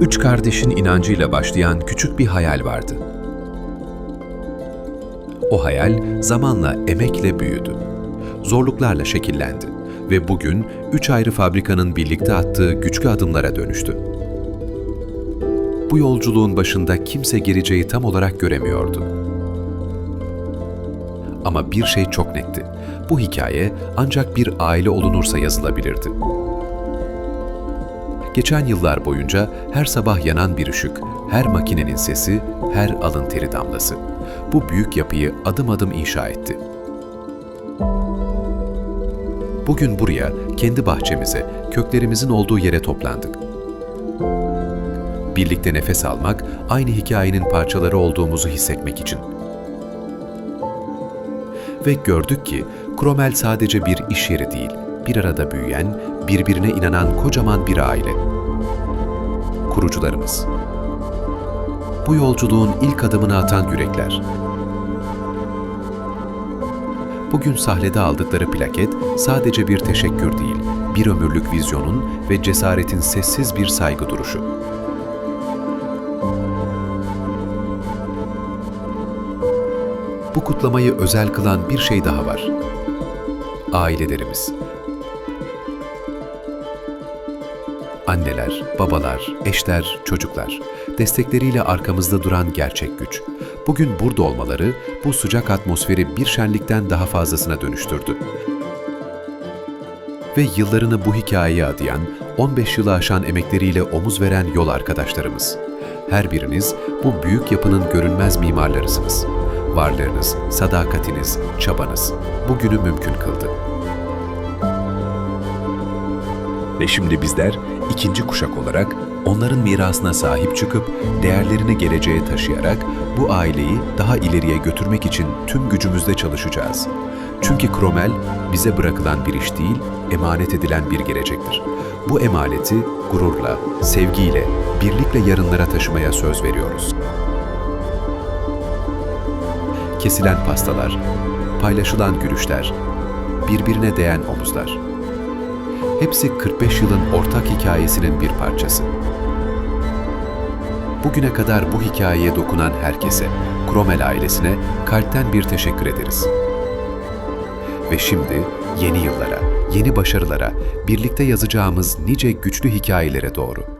Üç kardeşin inancıyla başlayan küçük bir hayal vardı. O hayal zamanla emekle büyüdü. Zorluklarla şekillendi ve bugün üç ayrı fabrikanın birlikte attığı güçlü adımlara dönüştü. Bu yolculuğun başında kimse geleceği tam olarak göremiyordu. Ama bir şey çok netti. Bu hikaye ancak bir aile olunursa yazılabilirdi. Geçen yıllar boyunca her sabah yanan bir ışık, her makinenin sesi, her alın teri damlası. Bu büyük yapıyı adım adım inşa etti. Bugün buraya, kendi bahçemize, köklerimizin olduğu yere toplandık. Birlikte nefes almak, aynı hikayenin parçaları olduğumuzu hissetmek için. Ve gördük ki Kromel sadece bir iş yeri değil, bir arada büyüyen, birbirine inanan kocaman bir aile. Kurucularımız. Bu yolculuğun ilk adımını atan yürekler. Bugün sahnede aldıkları plaket sadece bir teşekkür değil, bir ömürlük vizyonun ve cesaretin sessiz bir saygı duruşu. Bu kutlamayı özel kılan bir şey daha var. Ailelerimiz. Anneler, babalar, eşler, çocuklar, destekleriyle arkamızda duran gerçek güç. Bugün burada olmaları bu sıcak atmosferi bir şenlikten daha fazlasına dönüştürdü. Ve yıllarını bu hikayeye adayan, 15 yılı aşan emekleriyle omuz veren yol arkadaşlarımız. Her biriniz bu büyük yapının görünmez mimarlarısınız. Varlığınız, sadakatiniz, çabanız bugünü mümkün kıldı. Ve şimdi bizler ikinci kuşak olarak onların mirasına sahip çıkıp değerlerini geleceğe taşıyarak bu aileyi daha ileriye götürmek için tüm gücümüzle çalışacağız. Çünkü Kromel bize bırakılan bir iş değil, emanet edilen bir gelecektir. Bu emaneti gururla, sevgiyle, birlikle yarınlara taşımaya söz veriyoruz. Kesilen pastalar, paylaşılan gülüşler, birbirine değen omuzlar. Hepsi 45 yılın ortak hikayesinin bir parçası. Bugüne kadar bu hikayeye dokunan herkese, Kromel ailesine kalpten bir teşekkür ederiz. Ve şimdi yeni yıllara, yeni başarılara, birlikte yazacağımız nice güçlü hikayelere doğru.